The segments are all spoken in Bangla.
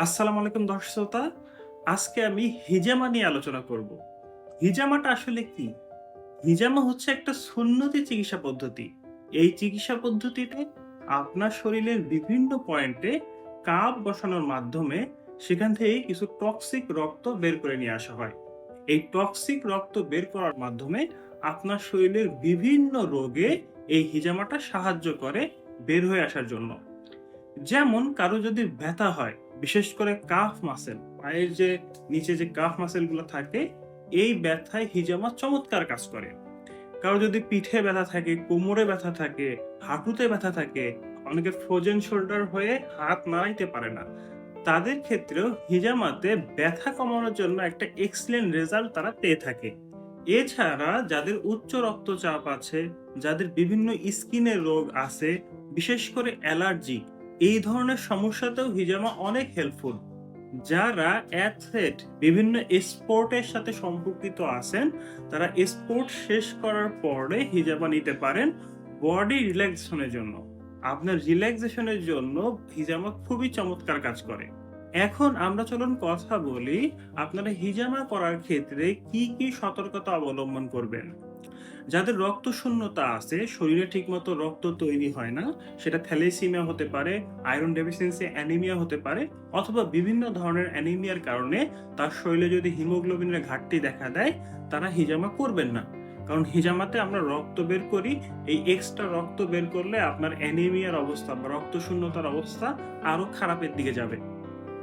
আসসালামু আলাইকুম দর্শক শ্রোতা। আজকে আমি হিজামা নিয়ে আলোচনা করব। হিজামাটা আসলে কি? হিজামা হচ্ছে একটা সুন্নতি চিকিৎসা পদ্ধতি। এই চিকিৎসা পদ্ধতিতে আপনার শরীরের বিভিন্ন পয়েন্টে কাপ বসানোর মাধ্যমে সেখান থেকে কিছু টক্সিক রক্ত বের করে নিয়ে আসা হয়। এই টক্সিক রক্ত বের করার মাধ্যমে আপনার শরীরের বিভিন্ন রোগে এই হিজামাটা সাহায্য করে বের হয়ে আসার জন্য। যেমন কারও যদি ব্যথা হয় বিশেষ করে কাফ মাসেল, পায়ের যে নিচে যে কাফ মাসেলগুলো থাকে, এই ব্যথায় হিজামা চমৎকার কাজ করে। কারও যদি পিঠে ব্যথা থাকে, কোমরে ব্যথা থাকে, হাঁটুতে ব্যথা থাকে, অনেকে ফ্রোজেন শোল্ডার হয়ে হাত নাড়াইতে পারে না। তাদের ক্ষেত্রেও হিজামাতে ব্যথা কমানোর জন্য একটা এক্সিলেন্ট রেজাল্ট তারা পেয়ে থাকে। এছাড়া যাদের উচ্চ রক্তচাপ আছে, যাদের বিভিন্ন স্কিনের রোগ আছে, বিশেষ করে অ্যালার্জি এই ধরনের সমস্যাতেও হিজামা অনেক হেল্পফুল যারা অ্যাথলেট বিভিন্ন স্পোর্টের সাথে সম্পর্কিত আছেন, তারা স্পোর্ট শেষ করার পরে হিজামা নিতে পারেন বডি রিল্যাক্সেশনের জন্য। আপনার রিল্যাক্সেশনের জন্য হিজামা খুবই চমৎকার কাজ করে। এখন আমরা চলুন কথা বলি, আপনারা হিজামা করার ক্ষেত্রে কি কি সতর্কতা অবলম্বন করবেন? যাদের রক্ত শূন্যতা আছে, শরীরে ঠিকমতো রক্ত তৈরি হয় না, সেটা থ্যালেসিমিয়া হতে পারে, আয়রন ডেফিসিয়েন্সি, অ্যানিমিয়া হতে পারে, অথবা বিভিন্ন ধরনের অ্যানিমিয়ার কারণে তার শরীরে যদি হিমোগ্লোবিনের ঘাটতি দেখা দেয়, তারা হিজামা করবেন না। কারণ হিজামাতে আমরা রক্ত বের করি, এই এক্সট্রা রক্ত বের করলে আপনার অ্যানিমিয়ার অবস্থা বা রক্ত শূন্যতার অবস্থা আরও খারাপের দিকে যাবে।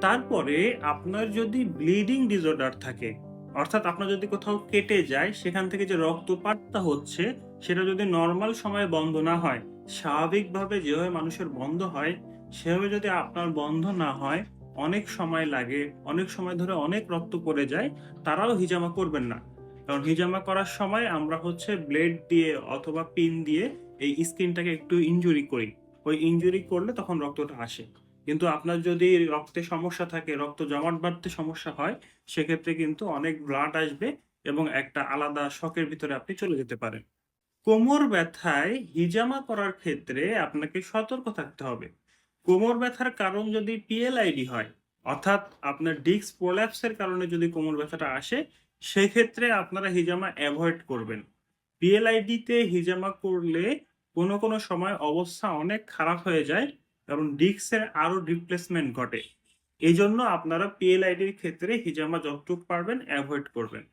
তারপরে আপনার যদি ব্লিডিং ডিসঅর্ডার থাকে অর্থাৎ আপনার যদি কোথাও কেটে যায়, সেখান থেকে যে রক্তপাতটা হচ্ছে, সেটা যদি নর্মাল সময়ে বন্ধ না হয়, স্বাভাবিকভাবে যেভাবে মানুষের বন্ধ হয়, সেভাবে যদি আপনার বন্ধ না হয়, অনেক সময় লাগে, অনেক সময় ধরে অনেক রক্ত পড়ে যায়, তারাও হিজামা করবেন না। কারণ হিজামা করার সময় আমরা হচ্ছে ব্লেড দিয়ে অথবা পিন দিয়ে এই স্কিনটাকে একটু ইনজুরি করি। ওই ইঞ্জুরি করলে তখন রক্তটা আসে। কিন্তু আপনার যদি রক্তে সমস্যা থাকে, রক্ত জমাট বাড়তে সমস্যা হয়, সেক্ষেত্রে কিন্তু অনেক ব্লাড আসবে এবং একটা আলাদা শখের ভিতরে আপনি চলে যেতে পারেন। কোমর ব্যথায় হিজামা করার ক্ষেত্রে আপনাকে সতর্ক থাকতে হবে। কোমর ব্যথার কারণ যদি পিএলআইডি হয়, অর্থাৎ আপনার ডিস্ক প্রোল্যাপসের কারণে যদি কোমর ব্যথাটা আসে, সেক্ষেত্রে আপনারা হিজামা অ্যাভয়েড করবেন। পিএলআইডিতে হিজামা করলে কোনো কোনো সময় অবস্থা অনেক খারাপ হয়ে যায় কারণ ডিস্কের আরও রিপ্লেসমেন্ট ঘটে। এই জন্য আপনারা পিএলআইডির ক্ষেত্রে হিজামা যতটুকু পারবেন অ্যাভয়েড করবেন।